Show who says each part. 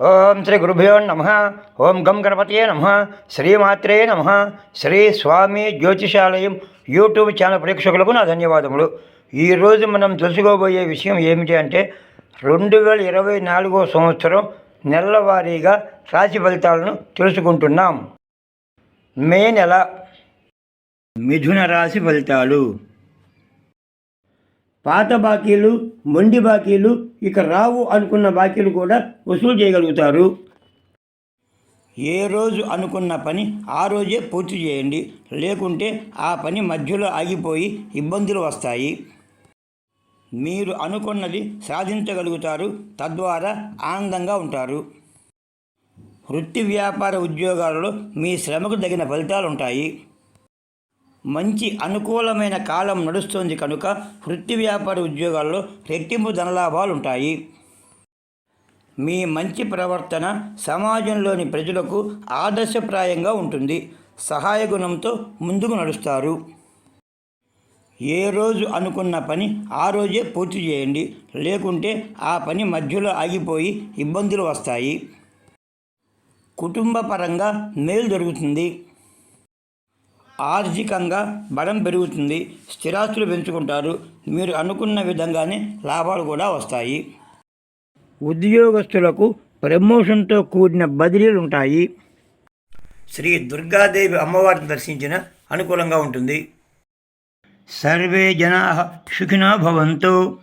Speaker 1: ఓం శ్రీ గురుభ్యో నమ. ఓం గం గణపతియే నమ. శ్రీమాత్రే నమ. శ్రీ స్వామి జ్యోతిషాలయం యూట్యూబ్ ఛానల్ ప్రేక్షకులకు నా ధన్యవాదములు. ఈరోజు మనం తెలుసుకోబోయే విషయం ఏమిటి అంటే రెండు వేల ఇరవై నాలుగో సంవత్సరం నెలవారీగా రాశి ఫలితాలను తెలుసుకుంటున్నాం. మే నెల మిథున రాశి ఫలితాలు. పాత బాకీలు మొండి బాకీలు ఇక రావు అనుకున్న బాకీలు కూడా వసూలు చేయగలుగుతారు. ఏ రోజు అనుకున్న పని ఆ రోజే పూర్తి చేయండి. లేకుంటే ఆ పని మధ్యలో ఆగిపోయి ఇబ్బందులు వస్తాయి. మీరు అనుకున్నది సాధించగలుగుతారు తద్వారా ఆనందంగా ఉంటారు. వృత్తి వ్యాపార ఉద్యోగాలలో మీ శ్రమకు తగిన ఫలితాలు ఉంటాయి మంచి అనుకూలమైన కాలం నడుస్తోంది కనుక వృత్తి వ్యాపార ఉద్యోగాల్లో రెట్టింపు ధనలాభాలు ఉంటాయి. మీ మంచి ప్రవర్తన సమాజంలోని ప్రజలకు ఆదర్శప్రాయంగా ఉంటుంది. సహాయ గుణంతో ముందుకు నడుస్తారు. ఏ రోజు అనుకున్న పని ఆ రోజే పూర్తి చేయండి. లేకుంటే ఆ పని మధ్యలో ఆగిపోయి ఇబ్బందులు వస్తాయి. కుటుంబపరంగా మేలు జరుగుతుంది. ఆర్థికంగా బలం పెరుగుతుంది స్థిరాస్తులు పెంచుకుంటారు. మీరు అనుకున్న విధంగానే లాభాలు కూడా వస్తాయి. ఉద్యోగస్తులకు ప్రమోషన్తో కూడిన బదిలీలు ఉంటాయి. శ్రీ దుర్గాదేవి అమ్మవారిని దర్శించిన అనుకూలంగా ఉంటుంది. సర్వే జనా సుఖినో భవంతు.